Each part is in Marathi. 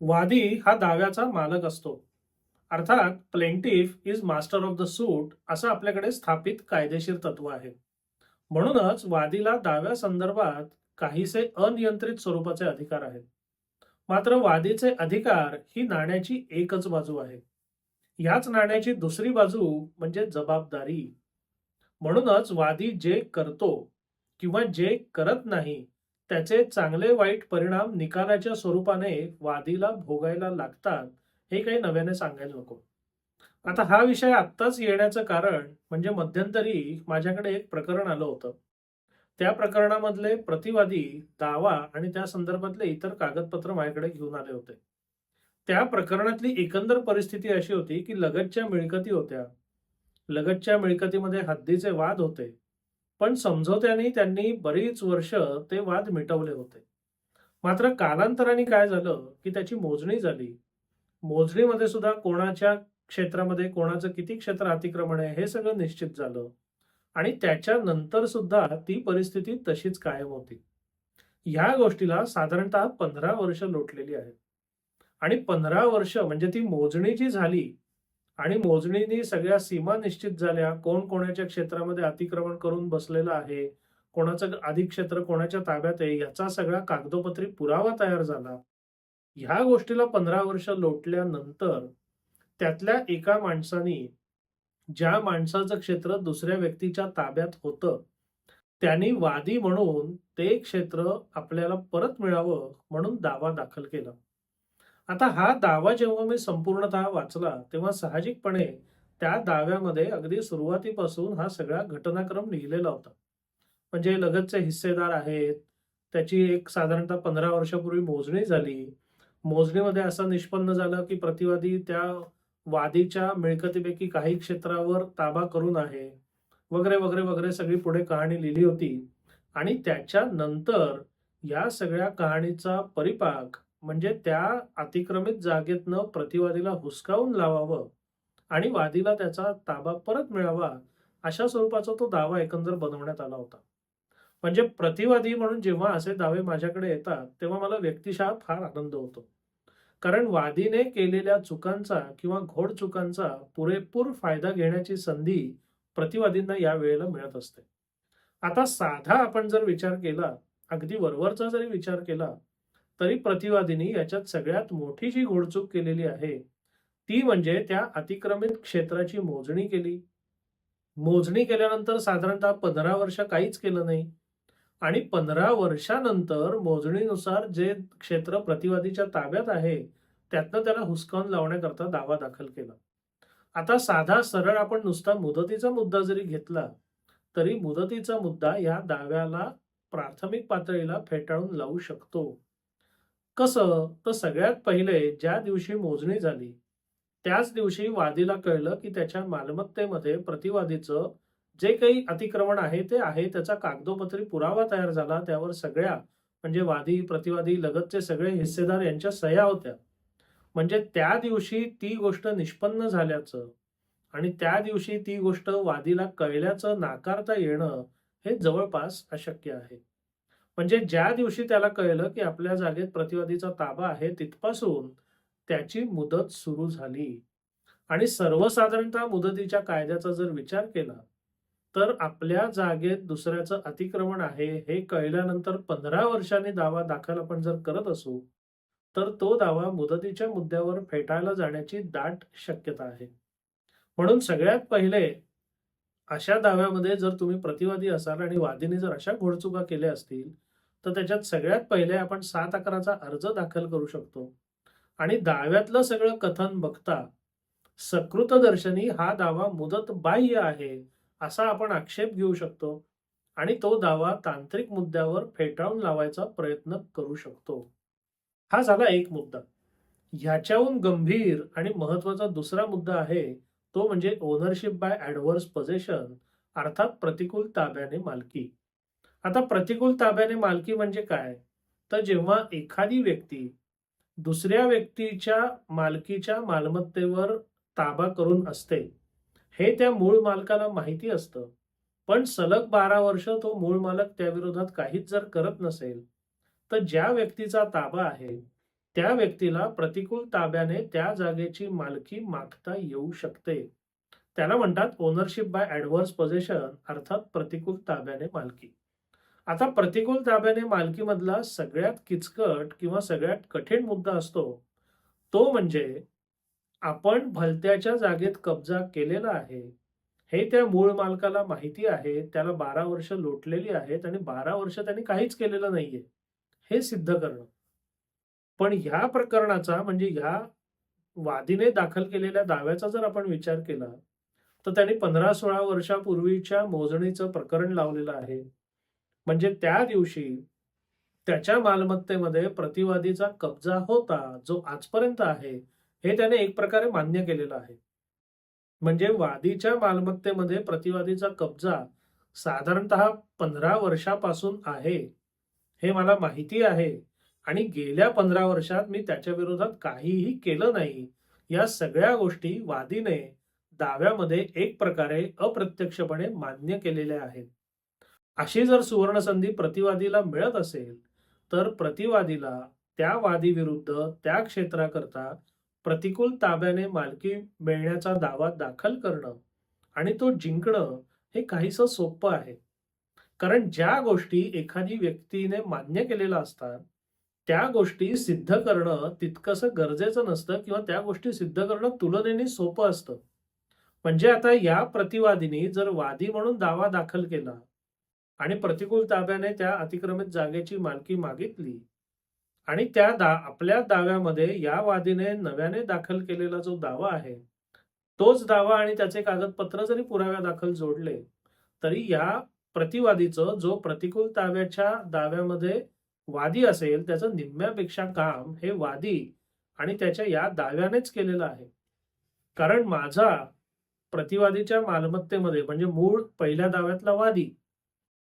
वादी हा दाव्याचा मालक असतो. अर्थात plaintiff is master of the suit असं आपल्याकडे स्थापित कायदेशीर तत्व आहे. म्हणूनच वादीला दाव्या संदर्भात काहीसे अनियंत्रित स्वरूपाचे अधिकार आहेत. मात्र वादीचे अधिकार ही नाण्याची एकच बाजू आहे. याच नाण्याची दुसरी बाजू म्हणजे जबाबदारी. म्हणूनच वादी जे करतो किंवा जे करत नाही त्याचे चांगले वाईट परिणाम निकालाच्या स्वरूपाने वादीला भोगायला लागतात हे काही नव्याने सांगायला नको. आता हा विषय आत्ताच येण्याचं कारण म्हणजे मध्यंतरी माझ्याकडे एक प्रकरण आलं होतं. त्या प्रकरणामधले प्रतिवादी दावा आणि त्या संदर्भातले इतर कागदपत्र माझ्याकडे घेऊन आले होते. त्या प्रकरणातली एकंदर परिस्थिती अशी होती की लगतच्या मिळकती होत्या. लगतच्या मिळकतीमध्ये हद्दीचे वाद होते. पण समझोत्याने त्यांनी बरीच वर्ष ते वाद मिटवले होते. मात्र कालांतराने काय झालं की त्याची मोजणी झाली. मोजणीमध्ये सुद्धा कोणाच्या क्षेत्रामध्ये कोणाचं किती क्षेत्र अतिक्रमण आहे हे सगळं निश्चित झालं. आणि त्याच्यानंतर सुद्धा ती परिस्थिती तशीच कायम होती. ह्या गोष्टीला साधारणतः पंधरा वर्ष लोटलेली आहेत. आणि पंधरा वर्ष म्हणजे ती मोजणी जी झाली आणि मोजणीने सगळ्या सीमा निश्चित झाल्या. कोण कोणाच्या क्षेत्रामध्ये अतिक्रमण करून बसलेलं आहे? कोणाचं अधिक क्षेत्र कोणाच्या ताब्यात आहे? याचा सगळा कागदोपत्री पुरावा तयार झाला. ह्या गोष्टीला पंधरा वर्ष लोटल्यानंतर त्यातल्या एका माणसाने ज्या माणसाचं क्षेत्र दुसऱ्या व्यक्तीच्या ताब्यात होतं त्यांनी वादी म्हणून ते क्षेत्र आपल्याला परत मिळावं म्हणून दावा दाखल केला. आता हा दावा जेव्हा मी संपूर्णतः वाचला तेव्हा साहजिकपणे त्या दाव्यामध्ये अगदी सुरुवातीपासून हा सगळा घटनाक्रम लिहिलेला होता. म्हणजे लगतचे हिस्सेदार आहेत त्याची एक साधारणतः पंधरा वर्षापूर्वी मोजणी झाली. मोजणीमध्ये असं निष्पन्न झालं की प्रतिवादी त्या वादीच्या मिळकतीपैकी काही क्षेत्रावर ताबा करून आहे वगैरे वगैरे वगैरे सगळी पुढे कहाणी लिहिली होती. आणि त्याच्यानंतर या सगळ्या कहाणीचा परिपाक म्हणजे त्या अतिक्रमित जागेतनं प्रतिवादीला हुसकावून लावावं आणि वादीला त्याचा ताबा परत मिळावा अशा स्वरूपाचा तो दावा एकंदर बनवण्यात आला होता. म्हणजे प्रतिवादी म्हणून जेव्हा असे दावे माझ्याकडे येतात तेव्हा मला व्यक्तिशः फार आनंद होतो. कारण वादीने केलेल्या चुकांचा किंवा घोड चुकांचा पुरेपूर फायदा घेण्याची संधी प्रतिवादींना या वेळेला मिळत असते. आता साधा आपण जर विचार केला अगदी वरवरचा जरी विचार केला तरी प्रतिवादींनी याच्यात सगळ्यात मोठी जी घोडचूक केलेली आहे. ती म्हणजे त्या अतिक्रमित क्षेत्राची मोजणी केली. मोजणी केल्यानंतर साधारणतः पंधरा वर्ष काहीच केलं नाही. आणि पंधरा वर्षानंतर मोजणीनुसार जे क्षेत्र प्रतिवादीच्या ताब्यात आहे त्यातनं त्याला हुसकावून लावण्याकरता दावा दाखल केला. आता साधा सरळ आपण नुसता मुदतीचा मुद्दा जरी घेतला तरी मुदतीचा मुद्दा या दाव्याला प्राथमिक पातळीला फेटाळून लावू शकतो. कसं? तर सगळ्यात पहिले ज्या दिवशी मोजणी झाली त्याच दिवशी वादीला कळलं की त्याच्या मालमत्तेमध्ये प्रतिवादीचं जे काही अतिक्रमण आहे ते आहे. त्याचा कागदोपत्री पुरावा तयार झाला. त्यावर सगळ्या म्हणजे वादी प्रतिवादी लगतचे सगळे हिस्सेदार यांच्या सह्या होत्या. म्हणजे त्या दिवशी ती गोष्ट निष्पन्न झाल्याचं आणि त्या दिवशी ती गोष्ट वादीला कळल्याचं नाकारता येणं हे जवळपास अशक्य आहे. म्हणजे ज्या दिवशी त्याला कळलं की आपल्या जागेत प्रतिवादीचा ताबा आहे तिथपासून त्याची मुदत सुरू झाली. आणि सर्वसाधारणतः मुदतीच्या कायद्याचा जर विचार केला तर आपल्या जागेत दुसऱ्याचं अतिक्रमण आहे हे कळल्यानंतर पंधरा वर्षांनी दावा दाखल आपण जर करत असू तर तो दावा मुदतीच्या मुद्द्यावर फेटाळला जाण्याची दाट शक्यता आहे. म्हणून सगळ्यात पहिले अशा दाव्यामध्ये जर तुम्ही प्रतिवादी असाल आणि वादीने जर अशा घोडचुका केल्या असतील तर त्याच्यात सगळ्यात पहिले आपण सात अकराचा अर्ज दाखल करू शकतो. आणि दाव्यातलं सगळं कथन बघता सकृतदर्शनी हा दावा मुदत बाह्य आहे असा आपण आक्षेप घेऊ शकतो. आणि तो दावा तांत्रिक मुद्द्यावर फेटाळून लावायचा प्रयत्न करू शकतो. हा झाला एक मुद्दा. ह्याच्याहून गंभीर आणि महत्त्वाचा दुसरा मुद्दा आहे तो म्हणजे ओनरशिप बाय ऍडव्हर्स पोझेशन अर्थात प्रतिकूल ताब्याने मालकी. आता प्रतिकूल ताब्याने मालकी म्हणजे काय? तर जेव्हा एखादी व्यक्ती दुसऱ्या व्यक्तीच्या मालकीच्या मालमत्तेवर ताबा करून असते हे त्या मूळ मालकाला माहिती असतं. पण सलग बारा वर्ष तो मूळ मालक त्या विरोधात काहीच जर करत नसेल तर ज्या व्यक्तीचा ताबा आहे त्या व्यक्तीला प्रतिकूल ताब्याने त्या जागेची मालकी मागता येऊ शकते. त्याला म्हणतात ओनरशिप बाय ॲडव्हर्स पोझिशन अर्थात प्रतिकूल ताब्याने मालकी. आता प्रतिकूल ताब्याने मालकीमधला सगळ्यात किचकट किंवा सगळ्यात कठीण मुद्दा असतो. तो म्हणजे आपण भलत्याच्या जागेत कब्जा केलेला आहे. हे त्या मूळ मालकाला माहिती आहे त्याला बारा वर्ष लोटलेली आहेत आणि बारा वर्ष त्यांनी काहीच केलेलं नाहीये. हे सिद्ध करणं. पण ह्या प्रकरणाचा म्हणजे ह्या वादीने दाखल केलेल्या दाव्याचा जर आपण विचार केला तर त्यांनी पंधरा सोळा वर्षापूर्वीच्या मोजणीचं प्रकरण लावलेलं आहे. म्हणजे त्या दिवशी त्याच्या मालमत्तेमध्ये प्रतिवादीचा कब्जा होता जो आजपर्यंत आहे हे त्याने एक प्रकारे मान्य केलेलं आहे. म्हणजे वादीच्या मालमत्तेमध्ये प्रतिवादीचा कब्जा साधारणतः पंधरा वर्षापासून आहे हे मला माहिती आहे. आणि गेल्या पंधरा वर्षात मी त्याच्या विरोधात काहीही केलं नाही. या सगळ्या गोष्टी वादीने दाव्यामध्ये एक प्रकारे अप्रत्यक्षपणे मान्य केलेल्या आहेत. अशी जर सुवर्णसंधी प्रतिवादीला मिळत असेल तर प्रतिवादीला त्या वादीविरुद्ध त्या क्षेत्राकरता प्रतिकूल ताब्याने मालकी मिळण्याचा दावा दाखल करणं आणि तो जिंकणं हे काहीसं सोपं आहे. कारण ज्या गोष्टी एखादी व्यक्तीने मान्य केलेल्या असतात त्या गोष्टी सिद्ध करणं तितकंसं गरजेचं नसतं किंवा त्या गोष्टी सिद्ध करणं तुलनेने सोपं असतं. म्हणजे आता या प्रतिवादीने जर वादी म्हणून दावा दाखल केला आणि प्रतिकूल ताब्याने त्या अतिक्रमित जागेची मालकी मागितली आणि त्या दा आपल्या दाव्यामध्ये या वादीने नव्याने दाखल केलेला जो दावा आहे तोच दावा आणि त्याचे कागदपत्र जरी पुराव्या दाखल जोडले तरी या प्रतिवादीचं जो प्रतिकूल ताब्याच्या दाव्यामध्ये वादी असेल त्याचं निम्म्यापेक्षा काम हे वादी आणि त्याच्या या दाव्यानेच केलेलं आहे. कारण माझा प्रतिवादीच्या मालमत्तेमध्ये म्हणजे मूळ पहिल्या दाव्यातला वादी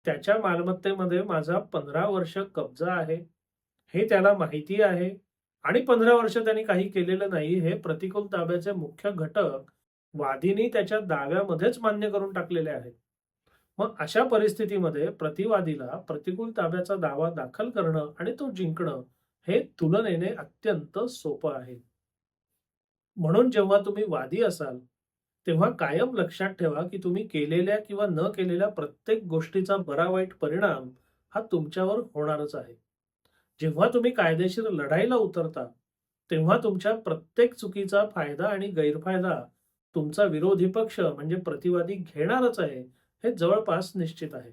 त्याच्या मालमत्तेमध्ये माझा पंधरा वर्ष कब्जा आहे. हे त्याला माहिती आहे आणि पंधरा वर्ष त्यांनी काही केलेलं नाही हे प्रतिकूल दाव्याचे मुख्य घटक वादीनी त्याच्या दाव्यामध्येच मान्य करून टाकलेले आहेत. मग अशा परिस्थितीमध्ये प्रतिवादीला प्रतिकूल ताब्याचा दावा दाखल करणं आणि तो जिंकणं हे तुलनेने अत्यंत सोपं आहे. म्हणून जेव्हा तुम्ही वादी असाल तेव्हा कायम लक्षात ठेवा की तुम्ही केलेल्या किंवा न केलेल्या प्रत्येक गोष्टीचा बरा वाईट परिणाम हा तुमच्यावर होणारच आहे. जेव्हा तुम्ही कायदेशीर लढाईला उतरता तेव्हा तुमच्या प्रत्येक चुकीचा फायदा आणि गैरफायदा तुमचा विरोधी पक्ष म्हणजे प्रतिवादी घेणारच आहे हे जवळपास निश्चित आहे.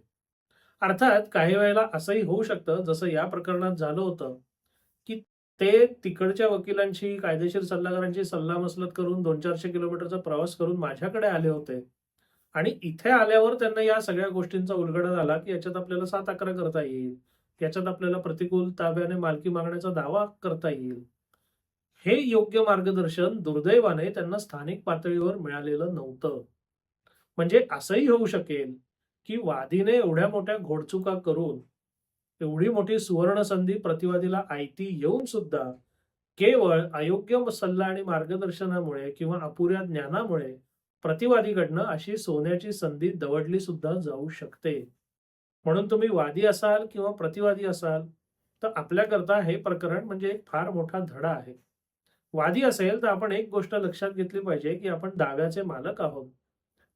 अर्थात काही वेळेला असंही होऊ शकतं जसं या प्रकरणात झालं होतं की ते तिकडच्या वकिलांशी कायदेशीर सल्लागारांची सल्लामसलत करून दोन चारशे किलोमीटरचा प्रवास करून माझ्याकडे आले होते. आणि इथे आल्यावर त्यांना या सगळ्या गोष्टींचा उलगडा झाला की याच्यात आपल्याला सात अकरा करता येईल. याच्यात आपल्याला प्रतिकूल ताब्याने मालकी मागण्याचा दावा करता येईल. हे योग्य मार्गदर्शन दुर्दैवाने त्यांना स्थानिक पातळीवर मिळालेलं नव्हतं. म्हणजे असंही होऊ शकेल की वादीने एवढ्या मोठ्या घोडचुका करून एवढी मोठी सुवर्ण संधी प्रतिवादीला आयती येऊन सुद्धा केवळ अयोग्य सल्ला आणि मार्गदर्शनामुळे किंवा अपुऱ्या ज्ञानामुळे प्रतिवादीकडनं अशी सोन्याची संधी दवडली सुद्धा जाऊ शकते. म्हणून तुम्ही वादी असाल किंवा प्रतिवादी असाल तर आपल्याकरता हे प्रकरण म्हणजे एक फार मोठा धडा आहे. वादी असेल तर आपण एक गोष्ट लक्षात घेतली पाहिजे की आपण दाव्याचे मालक आहोत.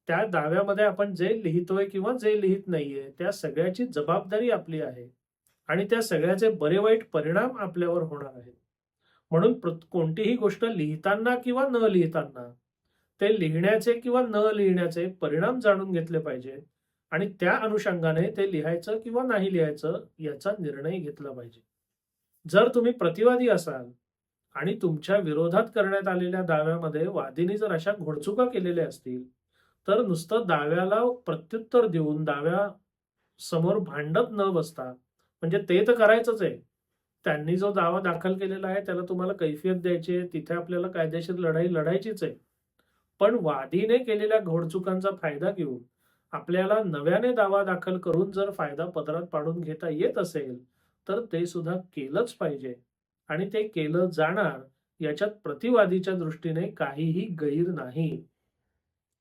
त्या दाव्यामध्ये आपण जे लिहितोय किंवा जे लिहित नाहीये त्या सगळ्याची जबाबदारी आपली आहे आणि त्या सगळ्याचे बरे वाईट परिणाम आपल्यावर होणार आहेत. म्हणून कोणतीही गोष्ट लिहिताना किंवा न लिहिताना ते लिहिण्याचे किंवा न लिहिण्याचे परिणाम जाणून घेतले पाहिजे आणि त्या अनुषंगाने ते लिहायचं किंवा नाही लिहायचं याचा निर्णय घेतला पाहिजे. जर तुम्ही प्रतिवादी असाल आणि तुमच्या विरोधात करण्यात आलेल्या दाव्यामध्ये वादीने जर अशा घोडचुका केलेल्या असतील तर नुसतं दाव्याला प्रत्युत्तर देऊन दाव्या समोर भांडत न बसता म्हणजे ते तर करायचंच आहे. त्यांनी जो दावा दाखल केलेला आहे त्याला तुम्हाला कैफियत द्यायची आहे तिथे आपल्याला कायदेशीर लढाई लढायचीच आहे. पण वादीने केलेल्या घोडचुकांचा फायदा घेऊन आपल्याला नव्याने दावा दाखल करून जर फायदा पदरात पाडून घेता येत असेल तर ते सुद्धा केलंच पाहिजे. आणि ते केलं जाणार याच्यात प्रतिवादीच्या दृष्टीने काहीही गैर नाही.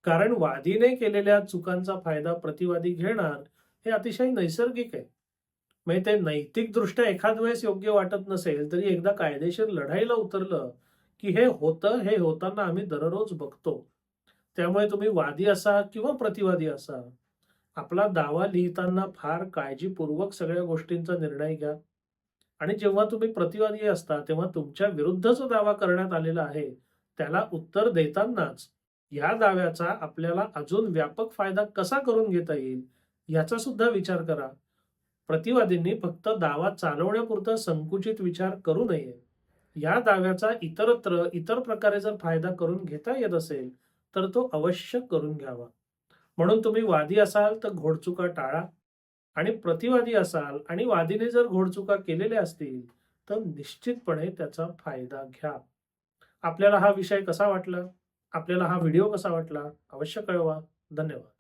कारण वादीने केलेल्या चुकांचा फायदा प्रतिवादी घेणार हे अतिशय नैसर्गिक आहे. म्हणजे ते नैतिकदृष्ट्या एखाद वेळेस योग्य वाटत नसेल तरी एकदा कायदेशीर लढाईला उतरलं की हे होतं हे होताना आम्ही दररोज बघतो. त्यामुळे तुम्ही वादी असा किंवा प्रतिवादी असा. आपला दावा लिहिताना फार काळजीपूर्वक सगळ्या गोष्टींचा निर्णय घ्या. आणि जेव्हा तुम्ही प्रतिवादी असता तेव्हा तुमच्या विरुद्धचा दावा करण्यात आलेला आहे त्याला उत्तर देतानाच या दाव्याचा आपल्याला अजून व्यापक फायदा कसा करून घेता येईल याचा सुद्धा विचार करा. प्रतिवादींनी फक्त दावा चालवण्यापुरता संकुचित विचार करू नये. या दाव्याचा इतरत्र इतर प्रकारे जर फायदा करून घेता येत असेल तर तो अवश्य करून घ्यावा. म्हणून तुम्ही वादी असाल तर घोडचुका टाळा आणि प्रतिवादी असाल आणि वादीने जर घोडचुका केलेल्या असतील तर निश्चितपणे त्याचा फायदा घ्या. आपल्याला हा विषय कसा वाटला? आपल्याला हा व्हिडिओ कसा वाटला अवश्य कळवा. धन्यवाद.